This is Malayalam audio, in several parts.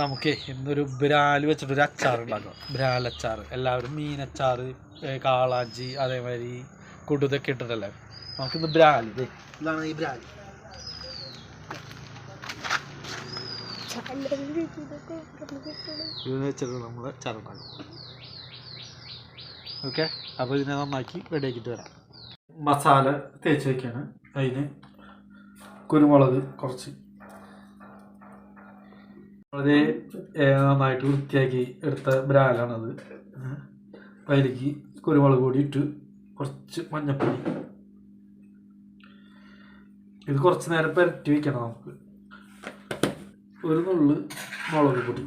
നമുക്ക് ഇന്നൊരു ബ്രാൽ വെച്ചിട്ടൊരു അച്ചാർ ഉണ്ടാക്കാം. ബ്രാൽ അച്ചാർ. എല്ലാവരും മീനച്ചാർ കാളാഞ്ചി അതേമാതിരി കുടുതൊക്കെ ഇട്ടിട്ടല്ലേ? നമുക്കിന്ന് ബ്രാൽ ഇത് ഇതാണ് ഈ ബ്രാൽ ഇത് വെച്ചിട്ട് നമ്മൾ അച്ചാർ ഉണ്ടാക്കും. ഓക്കെ? അപ്പോൾ ഇതിനെ നന്നാക്കി റെഡിയാക്കിയിട്ട് വരാം. മസാല തേച്ച് വയ്ക്കുകയാണ് അതിന് കുരുമുളക് കുറച്ച്. വളരെ നന്നായിട്ട് വൃത്തിയാക്കി എടുത്ത ബ്രാലാണത് അപ്പം അതിലേക്ക് കുരുമുളക് പൊടി ഇട്ട് കുറച്ച് മഞ്ഞപ്പൊടി ഇത് കുറച്ച് നേരം പുരട്ടി വെക്കണം നമുക്ക്. ഒരു നുള്ളു മുളക് പൊടി.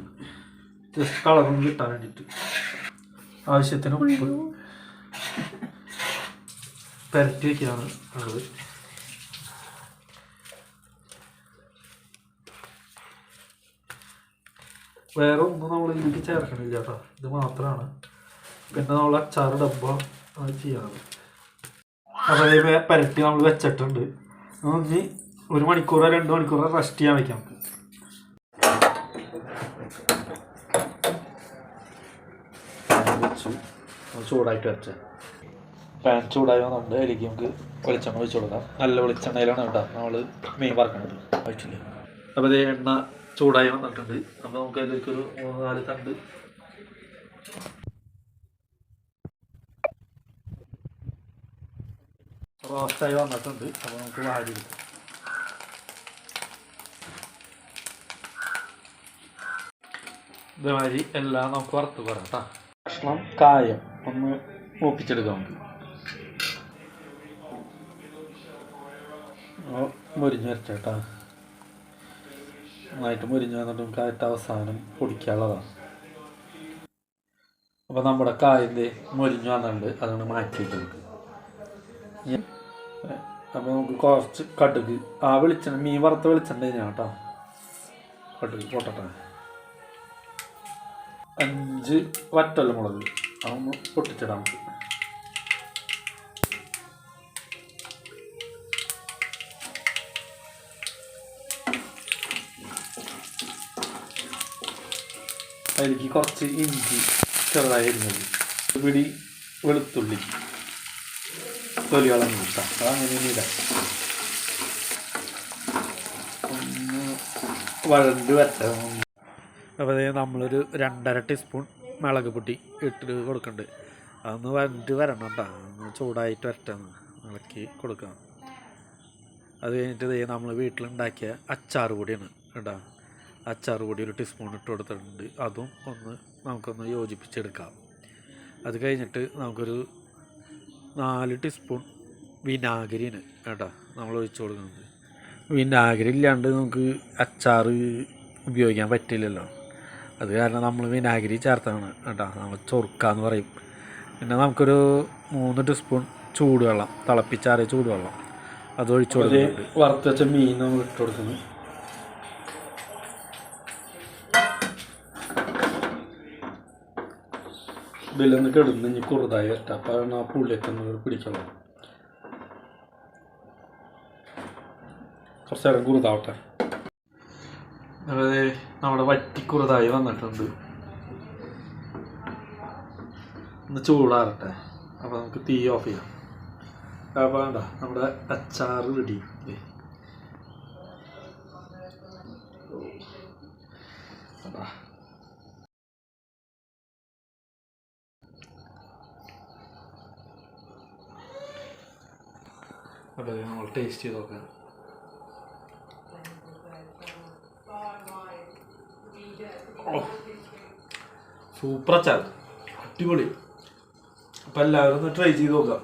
ജസ്റ്റ് കളറൊന്ന് കിട്ടാൻ വേണ്ടിയിട്ട്. ആവശ്യത്തിന് ഉപ്പ്. പുരട്ടി വയ്ക്കാണ് ഉള്ളത്. വേറെ ഒന്നും നമ്മൾ ഇതിലേക്ക് ചേർക്കണില്ല കേട്ടോ ഇത് മാത്രമാണ് പിന്നെ നമ്മൾ അച്ചാർ ഡബ്ബ അത് ചെയ്യണത് അപ്പോൾ അതേ പരട്ടി നമ്മൾ വെച്ചിട്ടുണ്ട്. നമുക്ക് ഒരു മണിക്കൂറോ രണ്ട് മണിക്കൂറോ റെസ്റ്റ് ചെയ്യാൻ വയ്ക്കാം നമുക്ക് ചൂടായിട്ട് വെച്ച. പാൻ ചൂടായി വന്നുണ്ട് അതിലേക്ക് നമുക്ക് വെളിച്ചെണ്ണ ഒഴിച്ചു കൊടുക്കാം. നല്ല വെളിച്ചെണ്ണയിലാണ് കേട്ടോ നമ്മൾ മീൻ ആയിട്ടില്ല അപ്പോൾ അതേ എണ്ണ ചൂടായി വന്നിട്ടുണ്ട്. അപ്പോൾ നമുക്ക് അതിലേക്ക് ഒരു മൂന്ന് നാല് തണ്ട്. റോസ്റ്റായി വന്നിട്ടുണ്ട്. അപ്പോൾ നമുക്ക് വാരി ഇതേമാതിരി എല്ലാം നമുക്ക് വറുത്ത് പറയാം കേട്ടോ ഭക്ഷണം കായം ഒന്ന് മൂപ്പിച്ചെടുക്കാം നമുക്ക്. വരച്ചേട്ടാ നന്നായിട്ട് മുരിഞ്ഞു വന്നിട്ട് ആയിട്ട് അവസാനം പൊടിക്കാനുള്ളതാണ്. അപ്പോൾ നമ്മുടെ കായന്റെ മുരിഞ്ഞു വന്നിട്ടുണ്ട്. അതുകൊണ്ട് മാറ്റിയിട്ടുണ്ട്. അപ്പോൾ നമുക്ക് കുറച്ച് കടുക്. ആ വെളിച്ചെണ്ണ മീൻ വറുത്ത വെളിച്ചെണ്ണ ഞാൻ കേട്ടോ. കടുക് പൊട്ടട്ടെ. അഞ്ച് വറ്റല്ല മുളക് അതൊന്ന് പൊട്ടിച്ചിടാം. നമുക്ക് അതിലേക്ക് കുറച്ച് ഇഞ്ചി ചെറുതായി അരിഞ്ഞത്. പിടി വെളുത്തുള്ളി തൊലി കളഞ്ഞ് കിട്ടാം അതങ്ങനെ ഇടാം. ഒന്ന് വഴണ്ട് വരട്ടെ. അപ്പോൾ അതേ നമ്മളൊരു രണ്ടര ടീസ്പൂൺ മുളക് പൊടി ഇട്ട് കൊടുക്കുന്നുണ്ട് അതൊന്ന് വരണ്ട് വരണം കേട്ടോ ഒന്ന് ചൂടായിട്ട് വരട്ടെ ഇളക്കി കൊടുക്കണം. അത് കഴിഞ്ഞിട്ട് നമ്മൾ വീട്ടിലുണ്ടാക്കിയ അച്ചാർ കൂടിയാണ് കേട്ടോ അച്ചാർ പൊടി ഒരു ടീസ്പൂൺ ഇട്ട് കൊടുത്തിട്ടുണ്ട് അതും ഒന്ന് നമുക്കൊന്ന് യോജിപ്പിച്ചെടുക്കാം. അത് കഴിഞ്ഞിട്ട് നമുക്കൊരു നാല് ടീസ്പൂൺ വിനാഗിരിന് കേട്ടോ നമ്മൾ ഒഴിച്ചു കൊടുക്കുന്നത്. വിനാഗിരി ഇല്ലാണ്ട് നമുക്ക് അച്ചാർ ഉപയോഗിക്കാൻ പറ്റില്ലല്ലോ. അത് കാരണം നമ്മൾ വിനാഗിരി ചേർത്താണ് കേട്ടോ. നമ്മൾ ചൊറുക്കാന്ന് പറയും. പിന്നെ നമുക്കൊരു മൂന്ന് ടീസ്പൂൺ ചൂടുവെള്ളം തിളപ്പിച്ചാറിയ ചൂടുവെള്ളം അത് ഒഴിച്ചു കൊടുക്കുന്നുണ്ട്. വറുത്ത് വെച്ച മീൻ നമ്മൾ ഇട്ട് കൊടുക്കുന്നു. ഇതിലൊന്ന് കിടന്ന് ഇനി കുറുതായി ഒറ്റ. അപ്പോൾ ആ പുള്ളിയൊക്കെ ഒന്ന് പിടിക്കണം കുറച്ച് നേരം കുറുതാവട്ടെ. അതായത് നമ്മുടെ വറ്റി കുറുതായി വന്നിട്ടുണ്ട്. ഒന്ന് ചൂടാറട്ടെ. അപ്പോൾ നമുക്ക് തീ ഓഫ് ചെയ്യാം. അപ്പോൾ വേണ്ട. നമ്മുടെ അച്ചാർ റെഡി അപ്പോൾ നമ്മൾ ടേസ്റ്റ് ചെയ്ത് നോക്കാം. സൂപ്പർ അച്ചാർ. അടിപൊളി. അപ്പം എല്ലാവരും ഒന്ന് ട്രൈ ചെയ്ത് നോക്കാം.